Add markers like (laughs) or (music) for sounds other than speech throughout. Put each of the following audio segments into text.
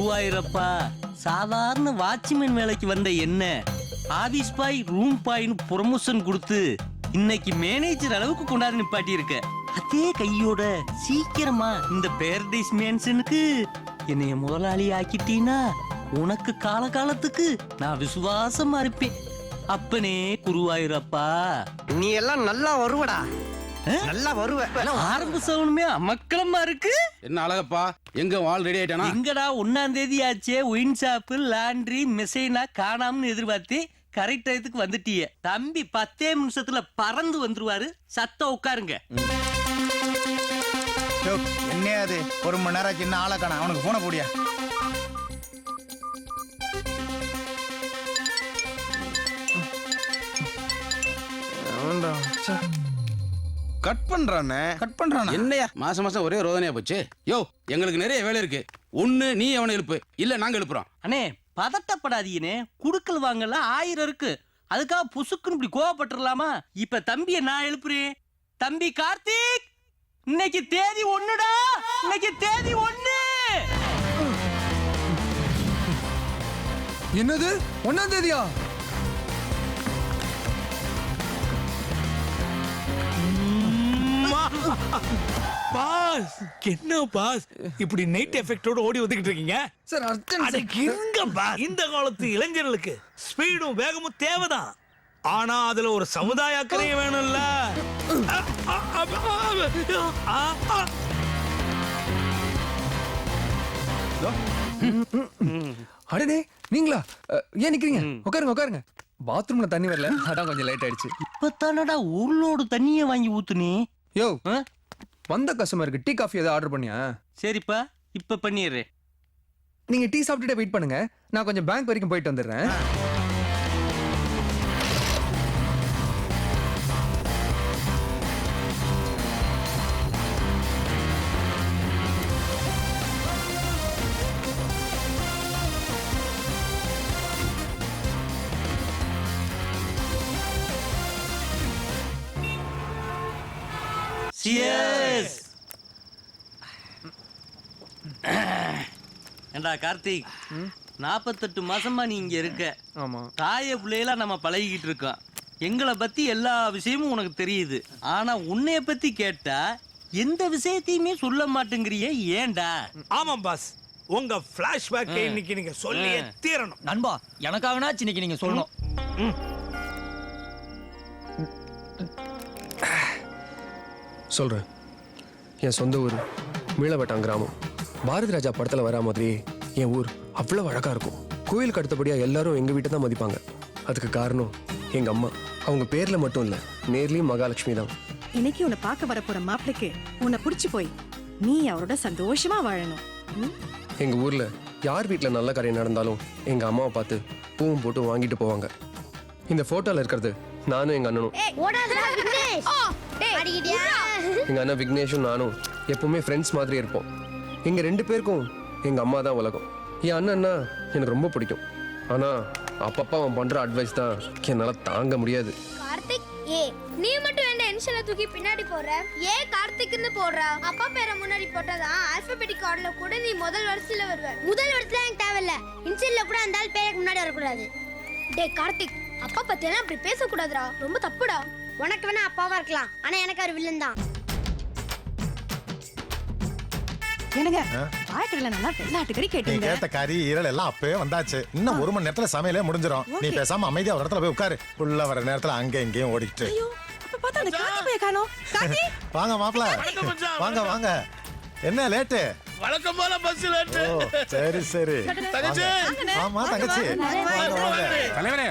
மூவாயிரப்பா. சாதாரண வாட்ச்மேன் வேலைக்கு வந்த என்ன? ஆபீஸ் பாய் ரூம் பாய்னு ப்ரொமோஷன் கொடுத்து இன்னைக்கு மேனேஜர் அளவுக்கு கொண்டாந்து நிப்பாட்டி இருக்க அதே கையோட சீக்கிரமா இந்த பேரடைஸ் மேன்சனுக்கு என்னைய முதலாளி ஆக்கிட்டீனா உனக்கு காலகாலத்துக்கு நான் விசுவாசமா இருப்பேன். அப்பனே குருவாயிரப்பா. நீ எல்லாம் நல்லா வருவடா. நல்லா வருவ. ஆரம்ப சவுனுமே அமக்கலமா இருக்கு. என்ன அழகப்பா? எங்க வால் ரெடி ஆயிட்டானா? எங்கடா ஒன்னாம் தேதி ஆச்சே? ஒயின் ஷாப்பு லாண்ட்ரி மெசைனா காணாமனு எதிர்பார்த்து கரெக்ட் டயத்துக்கு வந்துட்டிய. தம்பி பத்தே நிமிஷத்துல பறந்து வந்துருவாரு. சத்தம் உட்காருங்க. யோ, என்னையா அது ஒரு மணி நேரம் ஆச்சு ஆளை காணோம். அவனுக்கு போன போடியா? கட் பண்றானே? கட் பண்றானா? என்னையா? மாசம் மாசம் ஒரே ரோதனையா போச்சு? யோ எங்களுக்கு நிறைய வேலை இருக்கு. ஒண்ணு நீ அவனை எழுப்பு? இல்ல நாங்க எழுப்புறோம். அண்ணே பதட்டப்படாதீங்கண்ணே. குடுக்கல் வாங்கல ஆயிரம் இருக்கு. அதுக்காக புசுக்குன்னு இப்படி கோவப்பட்டுறலாமா? இப்ப தம்பியை நான் எழுப்புறேன். தம்பி கார்த்திக் இன்னைக்கு தேதி ஒண்ணுடா. இன்னைக்கு தேதி ஒண்ணு. என்னது? ஒன்னாம் தேதியா? பாஸ். என்ன பாஸ்? இப்படி நைட் எஃபெக்டோட ஓடி வந்துகிட்டு இருக்கீங்க? சார் அர்ஜென்ட் அட இருங்க பாஸ். இந்த காலத்து இளைஞர்களுக்கு ஸ்பீடும் வேகமும் தேவைதான். ஆனா அதுல ஒரு சமுதாய அக்கறையும் வேணும்ல. அடடே நீங்களா? ஏன் நிக்கிறீங்க? உட்காருங்க உட்காருங்க. பாத்ரூம்ல தண்ணி வரல. அதான் கொஞ்சம் லேட் ஆயிடுச்சு. இப்பத்தானடா உருளோடு தண்ணியை வாங்கி ஊத்துனே. யோ ஆ? வந்த கஸ்டமருக்கு டீ காஃபி ஏதாவது ஆர்டர் பண்ணியா? சரிப்பா இப்ப பண்ணிடுறேன். நீங்க டீ சாப்பிட்டுட்டே வெயிட் பண்ணுங்க. நான் கொஞ்சம் பேங்க் வரைக்கும் போயிட்டு வந்துடுறேன். Cheers! ஏண்டா கார்த்திக்? நாற்பத்தெட்டு மாசமா நீ இங்க இருக்க. ஆமா. தாய பிள்ளையெல்லாம் நம்ம பழகிக்கிட்டு இருக்கோம். எங்களை பத்தி எல்லா விஷயமும் உனக்கு தெரியுது. ஆனா உன்னைய பத்தி கேட்டா எந்த விஷயத்தையுமே சொல்ல மாட்டேங்கிறியே ஏன்டா? ஆமாம் பாஸ். உங்க பிளாஷ்பேக் இன்னைக்கு நீங்க சொல்லியே தீரணும். நண்பா எனக்காகனாச்சு இன்னைக்கு நீங்க சொல்லணும். சொல்கிறேன் என் சொந்த ஊர் மீளவட்டம் கிராமம். பாரதி ராஜா படத்தில் வரா மாதிரி என் ஊர் அவ்வளோ அழகாக இருக்கும். கோயிலுக்கு அடுத்தபடியாக எல்லாரும் எங்கள் வீட்டை தான் மதிப்பாங்க. அதுக்கு காரணம் எங்கள் அம்மா. அவங்க பேரில் மட்டும் இல்லை நேர்லேயும் மகாலட்சுமி தான். இன்னைக்கு உன்னை பார்க்க வர போற மாப்பிளைக்கு உன்னை புடிச்சு போய். நீ அவரோட சந்தோஷமா வாழணும்? எங்கள் ஊரில் யார் வீட்டில் நல்ல காரியம் நடந்தாலும் எங்கள் அம்மாவை பார்த்து பூவும் போட்டு வாங்கிட்டு போவாங்க. இந்த ஃபோட்டோவில் இருக்கிறது நானும் எங்கள் அண்ணனும். எங்கள் அண்ணன் விக்னேஷும் நானும் எப்போவுமே ஃப்ரெண்ட்ஸ் மாதிரி இருப்போம். எங்கள் ரெண்டு பேருக்கும் எங்கள் அம்மா தான் உலகம். என் அண்ணன்னா எனக்கு ரொம்ப பிடிக்கும். ஆனால் அப்பப்போ அவன் பண்ணுற அட்வைஸ் தான் என்னால் தாங்க முடியாது. கார்த்திக் ஏ நீ மட்டும் என்ன இனிஷியல தூக்கி பின்னாடி போடுற ஏ கார்த்திக்னு போடுற. அப்பா பேரை முன்னாடி போட்டதான் ஆல்பபெட்டிக் ஆர்டர்ல கூட நீ முதல் வரிசையில வருவ. முதல் வரிசையில எனக்கு தேவையில்ல. இனிஷியல்ல கூட அந்த ஆள் பேருக்கு முன்னாடி வரக்கூடாது. டே கார்த்திக் அப்பா பத்தியெல்லாம் அப்படி பேசக்கூடாதுடா. ரொம்ப தப்புடா. உனக்கு வேணா அப்பாவா இருக்கலாம். ஆனா எனக்கு அவர் வில்லன் தான். என்னங்க? வாய்க்கடல நல்லா வெள்ளாட்டுக்கறி நீ கேட்டீங்க. கேட்ட கறி ஈரல் எல்லாம் அப்பவே வந்தாச்சு. இன்னும் ஒரு மணி நேரத்துல சமையலே முடிஞ்சிடும் நீ. பேசாம அமைதியா ஒரு இடத்துல போய் உட்காரு. உள்ள வர நேரத்துல அங்க இங்கேயும் ஓடிக்கிட்டு. ஐயோ அப்ப பார்த்தா அந்த காக்கி போய் காணோம். காக்கி? (laughs) வாங்க மாப்பிள. வாங்க வாங்க. என்ன லேட்டு? வழக்கம் போல பஸ் லேட்டு ஓ சரி சரி. தங்கச்சி. ஆமா தங்கச்சி. தலைவரே?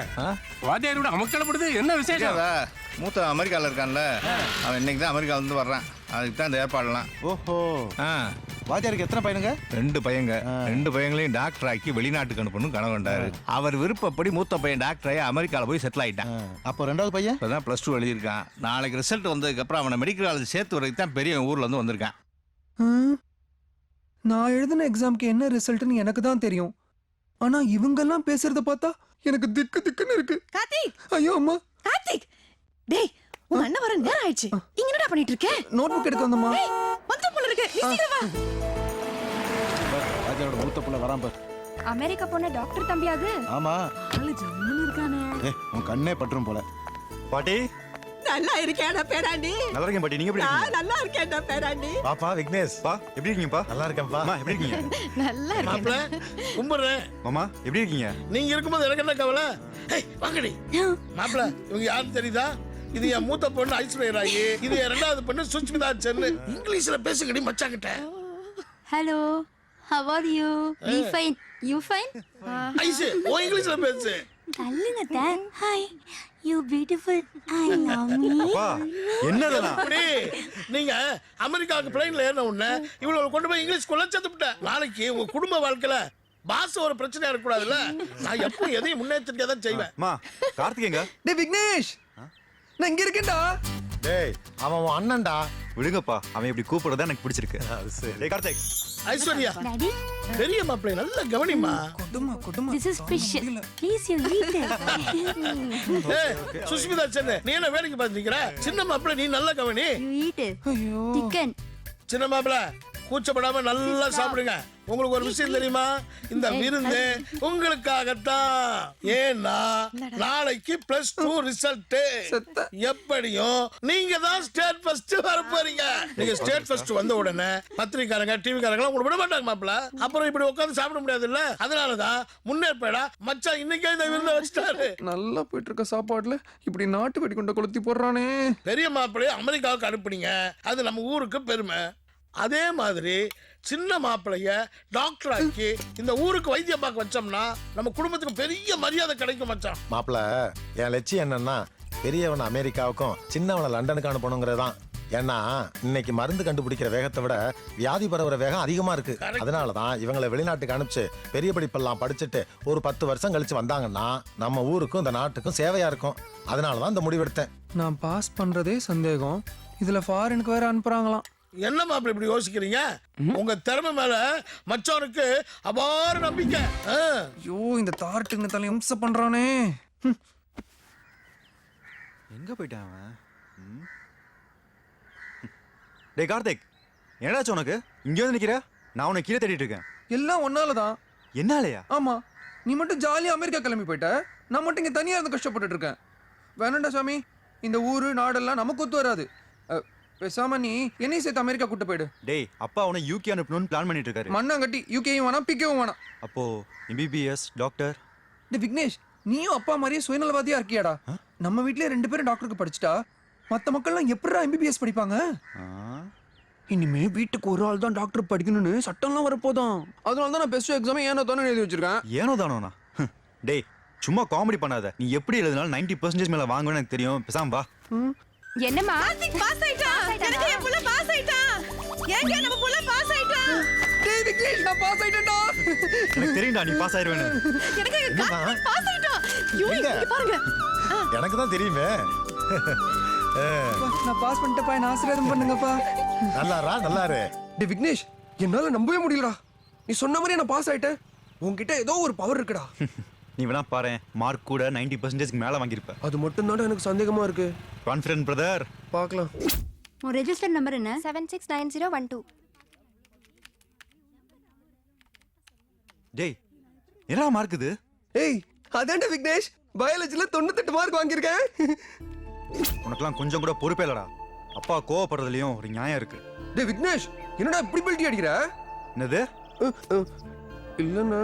வாத்தியாரோட அமக்கலப்படுது என்ன விசேஷம்? மூத்த அமெரிக்கால இருக்கான்ல. அவன் இன்னைக்கு தான் அமெரிக்கால இருந்து வர்றான். அதுக்கு தான் இந்த ஏற்பாடுலாம். ஓஹோ. ஆ. வாத்தியாருக்கு எத்தனை பையனுங்க? ரெண்டு பையங்க. ரெண்டு பையங்களையும் டாக்டர் ஆக்கி வெளிநாட்டுக்கு அனுப்பணும் கனவு கண்டாரு. அவர் விருப்பப்படி மூத்த பையன் டாக்டர் ஆகி அமெரிக்கால போய் செட்டில் ஆயிட்டான். அப்போ ரெண்டாவது பையன்? இப்பதான் ப்ளஸ் டூ எழுதியிருக்கான். நாளைக்கு ரிசல்ட் வந்ததுக்கு அப்புறம் அவனை மெடிக்கல் காலேஜ் சேர்த்து வரைக்கும் தான் பெரிய ஊர்ல இருந்து வந்திருக்கான்? நான் எழுதின எக்ஸாம்க்கு என்ன ரிசல்ட்னு எனக்கு தான் தெரியும். ஆனா இவங்கெல்லாம் பேசுறத பார்த்தா எனக்கு திக்கு திக்குன்னு இருக்கு. கார்த்திக்! ஐயோ அம்மா. கார்த்திக்! டேய் உன் அண்ணன் வர நேரம் ஆயிடுச்சு. இங்க என்னடா பண்ணிட்டு இருக்க? நோட் புக் எடுக்க வந்தம்மா வந்து போல இருக்கு. நீ சீக்கிரம் வா. வாத்தியாரோட மூத்த புள்ள வரான் பார். அமெரிக்கா போன டாக்டர் தம்பி அது? ஆமா. ஆளு ஜம்முன்னு இருக்கானே. ஏ உன் கண்ணே பற்றும் போல. பாட்டி? நல்லா இருக்கேடா பேராண்டி. நல்லா இருக்கேன் பாட்டி. நீங்க எப்படி இருக்கீங்க? நல்லா இருக்கேன்டா பேராண்டி. பாப்பா விக்னேஷ். பா எப்படி இருக்கீங்கப்பா நல்லா இருக்கேன்ப்பா அம்மா எப்படி இருக்கீங்க? நல்லா மாப்பிள கும்பிடுறேன். மாமா எப்படி இருக்கீங்க? நீங்க இருக்கும்போது எனக்கு என்ன கவலை? ஏய் வாங்கடி. மாப்பிள இவங்க யாரும் தெரியுதா? இது என் மூத்த பொண்ணு ஐஸ்வர்யா ராயி. இது என் ரெண்டாவது பொண்ணு சுஷ்மிதா சென்னு. இங்கிலீஷ்ல பேசுங்கடி மச்சாங்கிட்ட. Hello. How are you we fine you fine ice ஓ இங்கிலீஷ்ல பேசு தள்ளுங்க தான் hi you beautiful I love me அப்பா என்னதெல்லாம்? அப்படி நீங்க அமெரிக்காவுக்கு பிளைன்ல ஏறின உடனே இவ்வளவு கொண்டு போய் இங்கிலீஷ் குள்ள சேர்த்துட்டேன் நாளைக்கு உங்க குடும்ப வாழ்க்கையில பாச ஒரு பிரச்சனையா இருக்கக்கூடாதுல்ல? நான் எப்போ எதையும் முன்னெச்சரிக்கையா தான் செய்வேன். அம்மா கார்த்திகேங்க டே விக்னேஷ்! நான் இங்க இருக்கேன்டா. டேய் அவன் உன் அண்ணன்டா. விடுங்கப்பா அவன் இப்படி கூப்பிடுறதா எனக்கு பிடிச்சிருக்கு. டேய் கார்த்திக். ஐஸ்வர்யா டாடி பெரிய மாப்பிள்ளை நல்ல கவனிமா கொடுமா கொடுமா. This is fish please you eat ஏய், சுஷ்மிதா சென்னு நீ என்ன வேடிக்கை பார்த்து நிக்கிற? சின்ன மாப்பிள்ளை நீ நல்ல கவனி. யூ ஈட் ஐயோ. சிக்கன் சின்ன மாப்பிள்ளை கூச்சப்படாம நல்லா சாப்பிடுங்க. உங்களுக்கு ஒரு விஷயம் தெரியுமா? இந்த விருந்து உங்களுக்காகத்தான். ஏன்னா நாளைக்கு பிளஸ் டூ ரிசல்ட். எப்படியும் நீங்க தான் ஸ்டேட் ஃபர்ஸ்ட் வர போறீங்க நீங்க ஸ்டேட் ஃபர்ஸ்ட் வந்த உடனே பத்திரிக்காரங்க டிவிக்காரங்க உங்களுக்கு விட மாட்டாங்க மாப்பிள அப்புறம் இப்படி உட்கார்ந்து சாப்பிட முடியாதுல்ல? அதனாலதான் முன்னேற்பேடா மச்சான் இன்னைக்கே இந்த விருந்தை வச்சுட்டாரு. நல்லா போயிட்டு இருக்க சாப்பாடுல இப்படி நாட்டு வெடிகுண்ட கொளுத்தி போடுறானே. பெரிய மாப்பிள்ளைய அமெரிக்காவுக்கு அனுப்புனீங்க. அது நம்ம ஊருக்கு பெருமை. அதே மாதிரி சின்ன மாப்பிளைய டாக்டர் ஆக்கி இந்த ஊருக்கு வைத்தியம் பார்க்க வச்சோம்னா நம்ம குடும்பத்துக்கு பெரிய மரியாதை கிடைக்கும் மச்சான். மாப்பிள என் லட்சியம் என்னன்னா பெரியவனை அமெரிக்காவுக்கும் சின்னவனை லண்டனுக்கு அனுப்பணுங்கிறது தான் ஏன்னா இன்னைக்கு மருந்து கண்டுபிடிக்கிற வேகத்தை விட வியாதி பரவுற வேகம் அதிகமா இருக்கு. அதனால தான் இவங்களை வெளிநாட்டுக்கு அனுப்பிச்சு பெரிய படிப்பெல்லாம் படிச்சுட்டு ஒரு பத்து வருஷம் கழிச்சு வந்தாங்கன்னா நம்ம ஊருக்கும் இந்த நாட்டுக்கும் சேவையா இருக்கும். அதனால தான் இந்த முடிவெடுத்தேன். நான் பாஸ் பண்றதே சந்தேகம். இதுல ஃபாரினுக்கு வேற அனுப்புறாங்களாம். என்ன மாப்பிள்ளை இப்படி யோசிக்கிறீங்க? உங்க திறமை மேல மச்சவனுக்கு அபார நம்பிக்கை. ஆ. ஐயோ இந்த தார்ட்டுங்க தலை இம்ச பண்றானே. எங்க போயிட்டான் அவன்? டேய் கார்த்திக் என்னடாச்சு உனக்கு? இங்க வந்து நிக்கிற? நான் உனக்கு கீழே தேடிட்டு இருக்கேன். எல்லாம் ஒன்னாலதான் என்னாலயா? ஆமா. நீ மட்டும் ஜாலியா அமெரிக்கா கிளம்பி போயிட்ட? நான் மட்டும் இங்க தனியா இருந்து கஷ்டப்பட்டுட்டு இருக்கேன். வேணாண்டா சாமி இந்த ஊரு நாடெல்லாம் நமக்கு ஒத்து வராது. பேசாம நீ என்னையும் சேர்த்து அமெரிக்கா கூட்டு போயிடு. டேய் அப்பா உன யூகே அனுப்பணும்னு பிளான் பண்ணிட்டு இருக்காரு மண்ணாங்கட்டி யூகேயும் வேணாம் பிக்கவும் வேணாம். அப்போ எம்பிபிஎஸ் டாக்டர் டே விக்னேஷ் நீயும் அப்பா மாதிரியே சுயநலவாதியா இருக்கியாடா? நம்ம வீட்லயே ரெண்டு பேரும் டாக்டருக்கு படிச்சுட்டா மத்த மக்கள்லாம் எப்படிடா எம்பிபிஎஸ் படிப்பாங்க? இனிமே வீட்டுக்கு ஒரு ஆள் தான் டாக்டர் படிக்கணும்னு சட்டம்லாம் வரப்போதான். அதனால தான் நான் பெஸ்ட் எக்ஸாமே ஏனோ தானே எழுதி வச்சிருக்கேன். ஏனோ தானோண்ணா. டேய் சும்மா காமெடி பண்ணாத. நீ எப்படி எழுதினாலும் நைன்டி பர்சன்டேஜ் மேல வாங்குவேன்னு எனக்கு தெரியும். பேசாம வா. என்னம்மா? பாஸ் ஆயிட்டான்? எனக்கு என் புள்ள பாஸ் ஆயிட்டான் ஏங்க நம்ம புள்ள பாஸ் ஆயிட்டான் டேய் விக்னேஷ் நான் பாஸ் ஆயிட்டேன்டா. எனக்கு தெரியும்டா நீ பாஸ் ஆயிருவேன்னு. எனக்கு என்னம்மா? பாஸ் ஆயிட்டான் ஐயோ? இங்க பாருங்க. எனக்கு தான் தெரியுமே. நான் பாஸ் பண்ணிட்டப்பா என்ன ஆசீர்வாதம் பண்ணுங்கப்பா. நல்லாரா நல்லாரு. டேய் விக்னேஷ் என்னால நம்பவே முடியலடா. நீ சொன்ன மாதிரியே நான் பாஸ் ஆயிட்டேன். உன்கிட்ட ஏதோ ஒரு பவர் இருக்குடா. நீ வேணா பாரு மார்க் கூட நைன்டி பர்சன்டேஜ்க்கு மேல வாங்கியிருப்ப. அது மட்டும் தான் எனக்கு சந்தேகமா இருக்கு. கான்ஃபிடன்ட் பிரதர் பார்க்கலாம் உன் ரெஜிஸ்டர் நம்பர் என்ன? Seven six nine zero one two டேய் என்னடா மார்க் இது? ஏய் அதான்டா விக்னேஷ். பயாலஜில தொண்ணூத்தெட்டு மார்க் வாங்கியிருக்கேன். உனக்கெல்லாம் கொஞ்சம் கூட பொறுப்பே இல்லடா. அப்பா கோவப்படுறதுலயும் ஒரு நியாயம் இருக்கு. டேய் விக்னேஷ் என்னடா இப்படி பெல்ட்டி அடிக்கிற? என்னது? இல்லைண்ணா.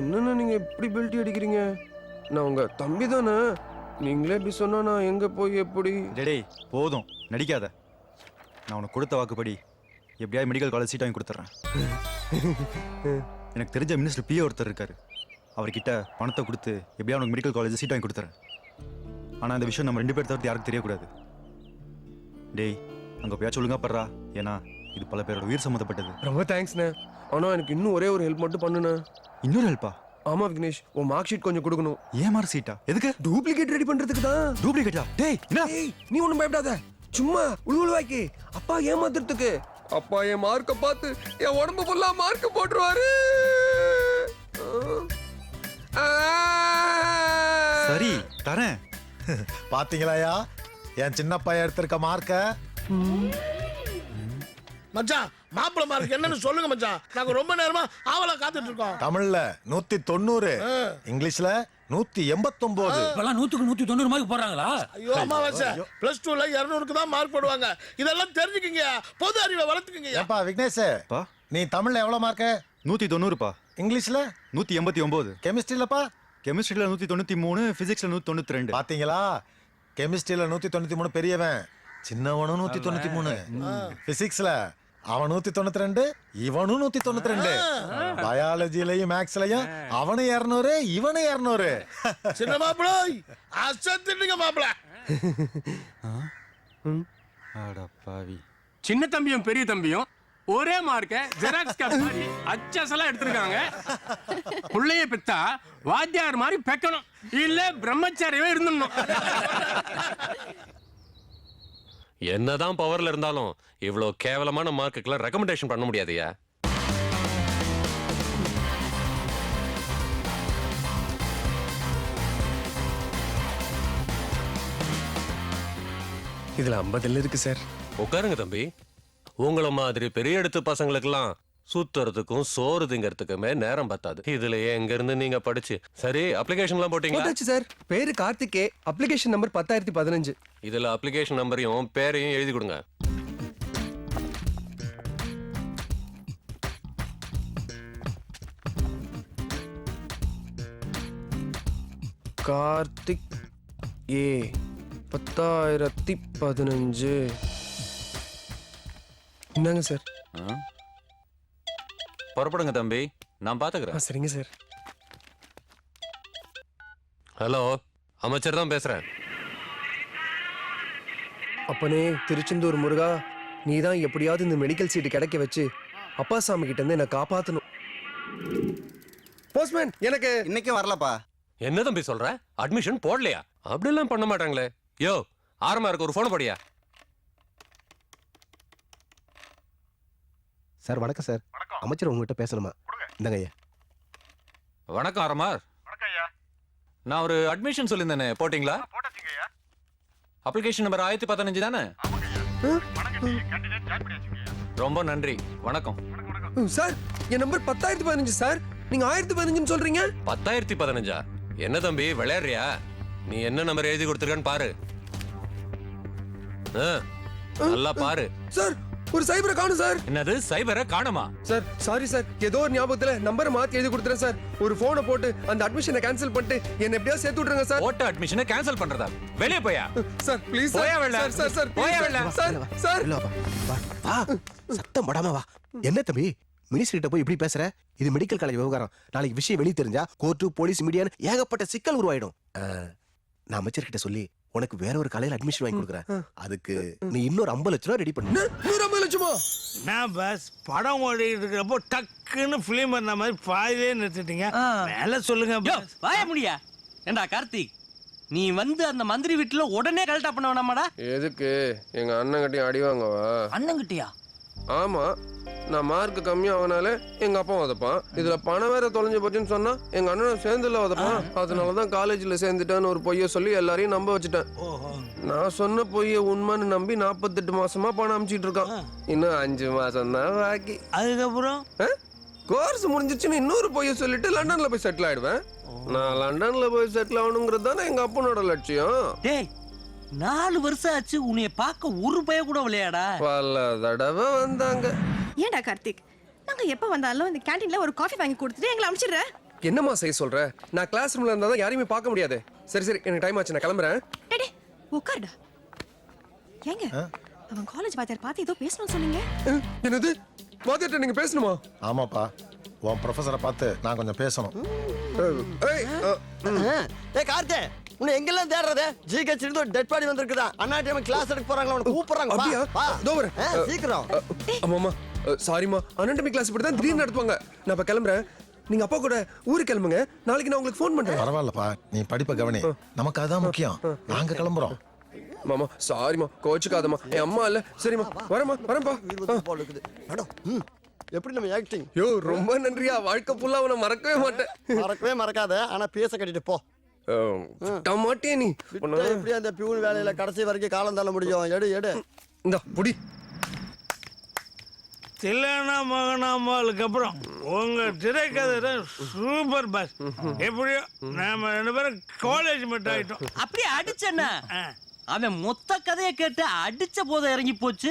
என்னண்ணா நீங்க எப்படி பெல்ட்டி அடிக்கிறீங்க? நான் உங்க தம்பி தானே. நீங்களே இப்படி சொன்னா நான் எங்க போய் எப்படி? டேய், டேய் போதும். நடிக்காத. நான் உனக்கு கொடுத்த வாக்குப்படி எப்படியாவது மெடிக்கல் காலேஜ் சீட் வாங்கி கொடுத்துட்றேன். எனக்கு தெரிஞ்ச மினிஸ்டர் பிஏ ஒருத்தர் இருக்காரு. அவர்கிட்ட பணத்தை கொடுத்து எப்படியா உனக்கு மெடிக்கல் காலேஜ் சீட் வாங்கி கொடுத்துறேன் ஆனால் இந்த விஷயம் நம்ம ரெண்டு பேர் தவிர்த்து யாருக்கும் தெரியக்கூடாது. டேய் அங்கே போயாச்சும் ஒழுங்கா படுறா. ஏன்னா இது பல பேரோட உயிர் சம்மந்தப்பட்டது. ரொம்ப தேங்க்ஸ்ண்ணே ஆனா எனக்கு இன்னும் ஒரே ஒரு ஹெல்ப் மட்டும் பண்ணுண்ணே. இன்னொரு ஹெல்ப்பா ஆமா விக்னேஷ். உன் மார்க் ஷீட் கொஞ்சம் கொடுக்கணும். ஏன் மார்க் சீட்டா எதுக்கு? டூப்ளிகேட் ரெடி பண்றதுக்கு தான். டூப்ளிகேட்டா டேய் என்ன? ஏய் நீ ஒண்ணும் பயப்படாத. சும்மா உழுவுழுவாக்கி. அப்பா ஏமாத்துறதுக்கு. அப்பா என் மார்க்க பார்த்து என் உடம்பு ஃபுல்லா மார்க் போட்டுருவாரு. சரி தரேன். (laughs) பாத்தீங்களாயா? என் சின்ன பையன் எடுத்திருக்க மார்க்க மச்சான் மாப்பிள்ள மார்க் என்னன்னு சொல்லுங்க மச்சான். நாங்க ரொம்ப நேரமா ஆவலா காத்துட்டு இருக்கோம். தமிழ்ல நூத்தி தொண்ணூறு இங்கிலீஷ்ல நூத்தி எண்பத்தொன்பது இப்பெல்லாம் நூத்துக்கு நூத்தி தொண்ணூறு மார்க் போடுறாங்களா? ஐயோ அமாவாசை. பிளஸ் டூல இருநூறுக்கு தான் மார்க் போடுவாங்க. இதெல்லாம் தெரிஞ்சுக்கிங்க. பொது அறிவை வளர்த்துக்குங்க. ஏப்பா விக்னேஷ்? பா. நீ தமிழ்ல எவ்வளவு மார்க்கு நூற்றி தொண்ணூறுப்பா. இங்கிலீஷ்ல? நூற்றி எண்பத்தி ஒம்பது கெமிஸ்ட்ரியிலப்பா கெமிஸ்ட்ரியில் நூற்றி தொண்ணூற்றி மூணு ஃபிசிக்ஸில் நூற்றி தொண்ணூற்றி ரெண்டு பாத்தீங்களா? கெமிஸ்ட்ரியில நூத்தி தொண்ணூத்தி மூணு பெரியவன். சின்னவனும் நூத்தி தொண்ணூத்தி மூணு பிசிக்ஸ்ல அவன் நூத்தி தொண்ணூத்தி ரெண்டு இவனும் நூத்தி தொண்ணூத்தி ரெண்டு. பயாலஜிலையும் மேக்ஸ்லயும் அவனும் இருநூறு இவனும் இருநூறு. சின்ன மாப்பிள்ள அசத்துட்டுங்க மாப்பிள்ள ஆடா பாவி. சின்ன தம்பியும் பெரிய தம்பியும் ஒரே மார்க்க ஜெராக்ஸ் காப்பி மாதிரி அச்சசலா எடுத்திருக்காங்க. புள்ளைய பெத்தா வாத்தியார் மாதிரி பெக்கணும். இல்ல பிரம்மச்சாரியவே இருந்துடணும். என்னதான் பவர்ல இருந்தாலும் இவ்வளோ கேவலமான மார்க்குக்கெல்லாம் ரெக்கமெண்டேஷன் பண்ண முடியாதுயா இதுல ஐம்பதுல இருக்கு சார். உட்காருங்க தம்பி. உங்கள மாதிரி பெரிய இடத்து பசங்களுக்கெல்லாம் சுத்துறதுக்கும் சோறு திங்கறதுக்குமே நேரம் பத்தாது. இதுல எங்க இருந்து நீங்க படிச்சு சரி அப்ளிகேஷன்லாம் போட்டீங்களா? போட்டாச்சு சார். பேரு கார்த்திகே அப்ளிகேஷன் நம்பர் பத்தாயிரத்தி பதினஞ்சு. இதுல அப்ளிகேஷன் நம்பரையும் பேரையும் எழுதி கொடுங்க. கார்த்திக் ஏ பத்தாயிரத்தி பதினஞ்சு. என்னங்க சார்? புறப்படுங்க தம்பி. நான் பாத்துக்கிறேன். சரிங்க சார். ஹலோ அமைச்சர் தான் பேசுறேன். அப்பனே திருச்செந்தூர் முருகா நீ தான் எப்படியாவது இந்த மெடிக்கல் சீட்டு கிடைக்க வச்சு அப்பா சாமி கிட்ட இருந்து என்னை காப்பாத்தணும். போஸ்ட்மேன் எனக்கு இன்னைக்கும் வரலப்பா. என்ன தம்பி சொல்ற? அட்மிஷன் போடலையா? அப்படிலாம் பண்ண மாட்டாங்களே. யோ ஆரமா இருக்கு ஒரு போன் படியா? சார் வணக்கம் சார். அமைச்சர் உங்ககிட்ட பேசணுமா? இந்தங்க ஐயா. வணக்கம் ஆரமார். நான் ஒரு அட்மிஷன் சொல்லியிருந்தேனே போட்டிங்களா? அப்ளிகேஷன் நம்பர் ஆயிரத்தி பதினஞ்சு தானே? ரொம்ப நன்றி. வணக்கம். சார் என் நம்பர் பத்தாயிரத்தி பதினஞ்சு சார். நீங்க ஆயிரத்தி பதினஞ்சுன்னு சொல்றீங்க? பத்தாயிரத்தி பதினஞ்சா? என்ன தம்பி விளையாடுறியா? நீ என்ன நம்பர் எழுதி கொடுத்துருக்கன்னு பாரு. ஆ, நல்லா பாரு. சார் ஒரு சைபரை காணும் சார். என்னது? சைபரை காணுமா? Sir sorry sir. ஏதோ ஒரு ஞாபகத்துல நம்பரை மாத்தி எழுதி கொடுத்துறேன் சார். ஒரு போனை போட்டு அந்த அட்மிஷனை கேன்சல் பண்ணிட்டு என்ன எப்படியாவது சேர்த்து விட்டுருங்க சார். ஓட்ட அட்மிஷனை கேன்சல் பண்றதா? வெளியே போயா? சார் ப்ளீஸ் போயா வெளில. சார் சார் சார் போயா வெளில. Sir sir. வா. சத்தம் படாம வா. என்ன தம்பி? மினிஸ்டர்கிட்ட போய் இப்படி பேசுற? இது மெடிக்கல் காலேஜ் விவகாரம். நாளைக்கு விஷயம் வெளியே தெரிஞ்சா கோர்ட்டு போலீஸ் மீடியான்னு ஏகப்பட்ட சிக்கல் உருவாயிடும். நான் அமைச்சர்கிட்ட சொல்லி உனக்கு வேற ஒரு காலையில அட்மிஷன் வாங்கி கொடுக்குறேன். அதுக்கு நீ இன்னொரு ஐம்பது லட்ச ரூபா ரெடி பண்ணு. ஐம்பது லட்சமா? நான் பஸ் படம் ஓடிட்டு இருக்கிறப்போ டக்குன்னு பிலிம் பண்ண மாதிரி பாதிலே நிறுத்திட்டீங்க. மேல சொல்லுங்க. வாய முடியா. ஏண்டா கார்த்திக் நீ வந்து அந்த மந்திரி வீட்டுல உடனே கலெக்டா பண்ண வேணாமாடா? எதுக்கு? எங்க அண்ணன் கிட்டயும் அடி வாங்கவா? அண்ணங்கிட்டியா? ஆமா. நான் மார்க் கம்மியாகனாலே எங்க அப்பா உதப்பான். இதுல பணம் வேற தொலைஞ்சு போச்சுன்னு சொன்னா எங்க அண்ணன் சேர்ந்துல உதப்பான். அதனாலதான் காலேஜ்ல சேர்ந்துட்டேன்னு ஒரு பொய்ய சொல்லி எல்லாரையும் நம்ப வச்சுட்டேன். நான் சொன்ன பொய்ய உண்மைன்னு நம்பி நாற்பத்தெட்டு மாசமா பணம் அனுப்பிச்சிட்டு இருக்கான். இன்னும் அஞ்சு மாசம் தான் பாக்கி. அதுக்கப்புறம்? கோர்ஸ் முடிஞ்சிச்சுன்னு இன்னொரு பொய்ய சொல்லிட்டு லண்டன்ல போய் செட்டில் ஆயிடுவேன். நான் லண்டன்ல போய் செட்டில் ஆகணுங்கிறது தானே எங்க அப்பனோட லட்சியம். நாலு வருஷம் ஆச்சு உன்னைய பார்க்க ஒரு பய கூட விளையாடா. பல தடவை வந்தாங்க. ஏன்டா கார்த்திக்? நாங்க எப்ப வந்தாலும் இந்த கேண்டீன்ல ஒரு காஃபி வாங்கி கொடுத்துட்டு எங்களை அனுப்பிச்சிடுற? என்னம்மா செய்ய சொல்ற? நான் கிளாஸ் ரூம்ல இருந்தா தான் யாரையுமே பார்க்க முடியாது. சரி சரி எனக்கு டைம் ஆச்சு நான் கிளம்புறேன். டேய், உட்காருடா ஏங்க அவன் காலேஜ் வாத்தியார் பார்த்து ஏதோ பேசணும்னு சொன்னீங்க. என்னது? வாத்தியார்ட்ட நீங்க பேசணுமா? ஆமாப்பா. உன் ப்ரொஃபஸரை பார்த்து நான் கொஞ்சம் பேசணும். ஏய், கார்த்தே உன்னை எங்கெல்லாம் தேடுறது? ஜிஹெச் இருந்து ஒரு டெட் பாடி வந்திருக்குதா? அண்ணா டைம் கிளாஸ் எடுக்க போறாங்களா? உனக்கு கூப்பிடுறாங்க. அப்படியா? இதோ வரேன். சீக்கிரம். ஆமாம்மா சாரிம்மா அனண்டமி கிளாஸ் இப்படி தான் திடீர்னு நடத்துவாங்க. நான் இப்ப கிளம்புறேன். நீங்க அப்பா கூட ஊருக்கு கிளம்புங்க. நாளைக்கு நான் உங்களுக்கு ஃபோன் பண்றேன். பரவாயில்லப்பா. நீ படிப்பை கவனி. நமக்கு அதான் முக்கியம். நாங்க கிளம்புறோம். மாமா சாரிம்மா கோச்சுக்காதம்மா. என் அம்மா இல்ல. சரிம்மா. வரேம்மா. இருக்குது. மேடம் எப்படி நம்ம ஆக்டிங் யோ ரொம்ப நன்றியா. வாழ்க்கை ஃபுல்லா உன்னை மறக்கவே மாட்டேன். மறக்கவே மறக்காத. ஆனா பேச கட்டிட்டு போ. அஹ், விட்ட மாட்டியே நீ. எப்படி அந்த பியூன் வேலையில கடைசி வரைக்கும் காலம் தள்ள முடியும்? எடு எடு. இந்த புடி. தில்லானா மகனாமாலுக்கு அப்புறம் உங்க திரைக்கதை சூப்பர் பாஸ். எப்படியோ நாம ரெண்டு பேரும் காலேஜ் மட்டும் ஆயிட்டோம். அப்படியே அடிச்சண்ணா. அவன் மொத்த கதையை கேட்டு அடிச்ச போத இறங்கி போச்சு.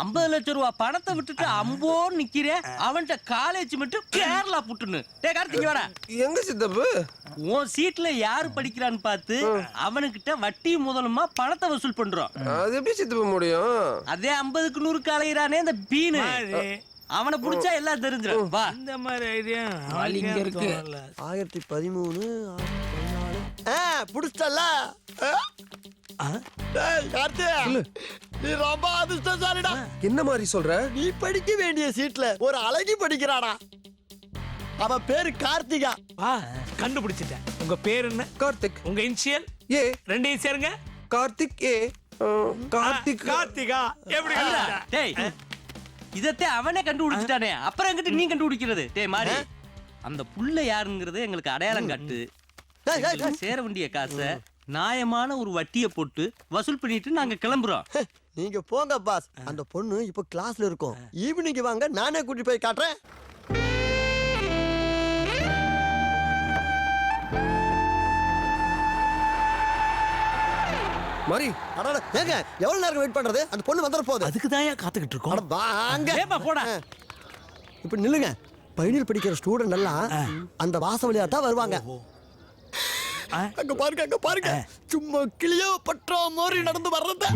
ஐம்பது லட்சம் ரூபா பணத்தை விட்டுட்டு அம்போ நிக்கிறேன் அவன்கிட்ட காலேஜ் மட்டும் கேரளா புட்டுன்னு. டே கார்த்திக் வர எங்க சித்தப்பு? உன் சீட்ல யாரு படிக்கிறான்னு பார்த்து அவனுக்கிட்ட வட்டி முதலுமா பணத்தை வசூல் பண்றோம். அது எப்படி சித்தப்பு முடியும்? அதே ஐம்பதுக்கு நூறு அலையிறானே இந்த பீனு. அவனை புடிச்சா எல்லாம் தெரிஞ்சிடும். வா. இந்த மாதிரி ஐடியா இங்க இருக்கு. ஆயிரத்தி பதிமூணு ஆயிரத்தி புடிச்சிட்டல கார்த்தி நீ ரொம்ப அதிர்ஷ்டசாலிடா. என்ன மாதிரி சொல்ற? நீ படிக்க வேண்டிய சீட்ல ஒரு அழகி படிக்கிறாடா. அவ பேரு கார்த்திகா. ஆ கண்டுபிடிச்சிட்டேன். உங்க பேர் என்ன? கார்த்திக். உங்க இனிஷியல்? ஏ. ரெண்டையும் சேருங்க. கார்த்திக் ஏ. அஹ், கார்த்திக். கார்த்திகா. எப்படி கண்டுபிடிச்ச? டேய் இதத்தே அவனே கண்டுபிடிச்சிட்டானே. அப்புறம் எங்கிட்ட நீ கண்டுபிடிக்கிறது? டேய் மாறி. அந்த புள்ள யாருங்கிறது எங்களுக்கு அடையாளம் காட்டு. டேய், டேய், எங்களுக்கு சேர வேண்டிய காசை நியாயமான ஒரு வட்டியை போட்டு வசூல் பண்ணிட்டு நாங்க கிளம்புறோம். நீங்க போங்க பாஸ். அந்த பொண்ணு இப்ப கிளாஸ்ல இருக்கும். ஈவினிங் வாங்க நானே கூட்டி போய் காட்டுறேன். மாதிரி அடடா, ஏங்க எவ்வளவு நேரம் வெயிட் பண்றது? அந்த பொண்ணு வந்துட போகுது. அதுக்கு தான் காத்துக்கிட்டு இருக்கோம். அட வாங்க. ஏப்பா போடா. இப்ப நில்லுங்க. பைனல் படிக்கிற ஸ்டூடெண்ட் எல்லாம் அந்த வாச வழியா தான் வருவாங்க அங்க பாருங்க அங்க பாருங்க. சும்மா கிளியோ பற்றா மாதிரி நடந்து வர்றத.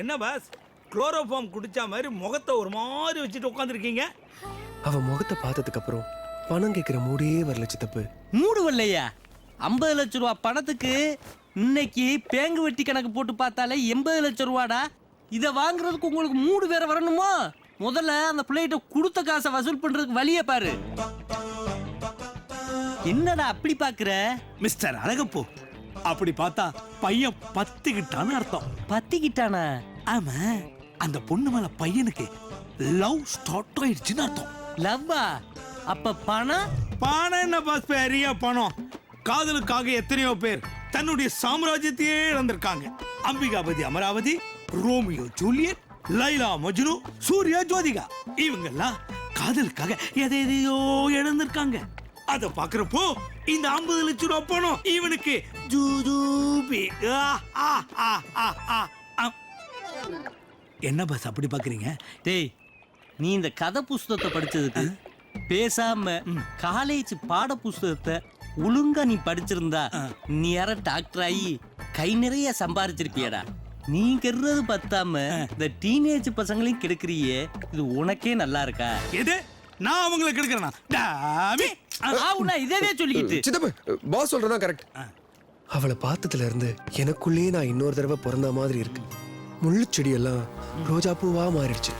என்ன பாஸ் குளோரோஃபார்ம் குடிச்ச மாதிரி முகத்தை ஒரு மாதிரி வச்சுட்டு உட்காந்துருக்கீங்க அவ முகத்தை பார்த்ததுக்கு அப்புறம் பணம் கேட்கிற மூடே வரல சித்தப்பு. மூடு வரலையா? ஐம்பது லட்ச ரூபா பணத்துக்கு இன்னைக்கு பேங்கு வெட்டி கணக்கு போட்டு பார்த்தாலே எண்பது லட்சம் ரூபாடா. இதை வாங்குறதுக்கு உங்களுக்கு மூடு வேற வரணுமோ? முதல்ல அந்த பிள்ளைகிட்ட கொடுத்த காசை வசூல் பண்றதுக்கு வழியை பாரு. என்னடா அப்படி பாக்குற மிஸ்டர் அழகப்போ அப்படி பார்த்தா பையன் பத்துக்கிட்டான்னு அர்த்தம். பத்திக்கிட்டானா? ஆமா அந்த பொண்ணு மேல பையனுக்கு லவ் ஸ்டார்ட் ஆயிடுச்சுன்னு அர்த்தம். லவ்வா? அப்ப பணம்? பணம் என்ன பாஸ் பெரிய பணம். காதலுக்காக எத்தனையோ பேர் தன்னுடைய சாம்ராஜ்யத்தையே இழந்திருக்காங்க. Ambikapathi Amaravathi Romeo Juliet Laila Majnu Surya Jyothika. இவங்கெல்லாம் காதலுக்காக எதை எதையோ இழந்திருக்காங்க. அத பாக்குறப்போ இந்த 50 லட்சம் ரூபாய் பணம் இவனுக்கு ஆ. என்ன பாஸ் அப்படி பாக்குறீங்க? டேய் நீ இந்த கதை புஸ்தகத்தை படிச்சதுக்கு பேசாம காலேஜ் பாட புஸ்தகத்தை ஒழுங்கா நீ படிச்சிருந்தா நீ யார டாக்டர் ஆகி கை நிறைய சம்பாரிச்சிருப்பியடா. நீ கெடுறது பத்தாம இந்த டீனேஜ் பசங்களையும் கெடுக்கிறியே. இது உனக்கே நல்லா இருக்கா? எது? நான் அவங்களை கெடுக்கிறேனா? டாமி ஆவுனா இதவே சொல்லிக்கிட்டு. சித்தப்பு பாஸ் சொல்றதா கரெக்ட் அவளை பார்த்ததுல இருந்து எனக்குள்ளேயே நான் இன்னொரு தடவை பிறந்த மாதிரி இருக்கு. முள்ளு செடியெல்லாம் ரோஜா பூவா மாறிடுச்சு.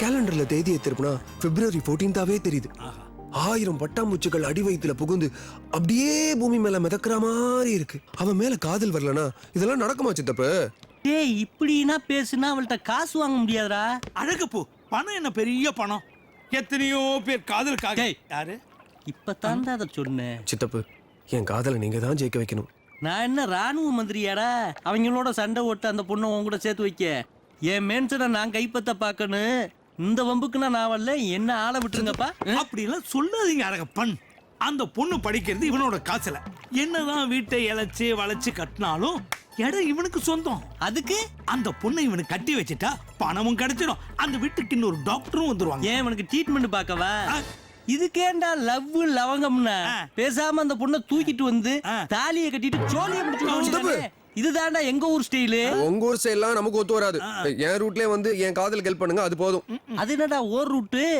கேலண்டர்ல தேதியை திருப்பினா பிப்ரவரி 14தாவே தெரியுது. ஆயிரம் பட்டாம்பூச்சிகள் அடி வயித்துல புகுந்து அப்படியே பூமி மேல மிதக்கிற மாதிரி இருக்கு. அவன் மேல காதல் வரலனா இதெல்லாம் நடக்குமா சித்தப்பு? டேய் இப்படின்னா பேசுனா அவள்கிட்ட காசு வாங்க முடியாதுடா. அழகப்போ பணம் என்ன பெரிய பணம்? எத்தனையோ பேர் காதலுக்காக டேய். யாரு? இப்பதான்டா அதை சொன்னேன். சித்தப்பு என் காதலை நீங்க தான் ஜெயிக்க வைக்கணும். நான் என்ன ராணுவ மந்திரியாடா? அவங்களோட சண்டை ஓட்டு அந்த பொண்ணை உன் கூட சேர்த்து வைக்க. என் மேன்சனை நான் கைப்பத்த பார்க்கணும். இந்த வம்புக்கு நான் வரல என்ன ஆளை விட்டுருங்கப்பா? அப்படிலாம் சொல்லாதீங்க அழகப்பன் அந்த பொண்ணு படிக்கிறது இவனோட காசுல. என்னதான் வீட்டை இழைச்சு வளைச்சு கட்டினாலும் இடம் இவனுக்கு சொந்தம். அதுக்கு? அந்த பொண்ணை இவனுக்கு கட்டி வச்சுட்டா பணமும் கிடைச்சிடும். அந்த வீட்டுக்கு இன்னொரு டாக்டரும் வந்துருவாங்க. ஏன் உனக்கு ட்ரீட்மெண்ட் பார்க்கவா. இதுக்கேண்டா லவ் லவங்கம்னா. பேசாம அந்த பொண்ணை தூக்கிட்டு வந்து. தாலியை கட்டிட்டு சோழியை. முடிச்சு இதுதான்டா எங்க ஊர் ஸ்டைலு உங்க ஊர் சைட்லாம் நமக்கு ஒத்து வராது. என் ரூட்லயே வந்து என் காதலுக்கு ஹெல்ப் பண்ணுங்க அது போதும். அது என்னடா ஓர் ரூட்டு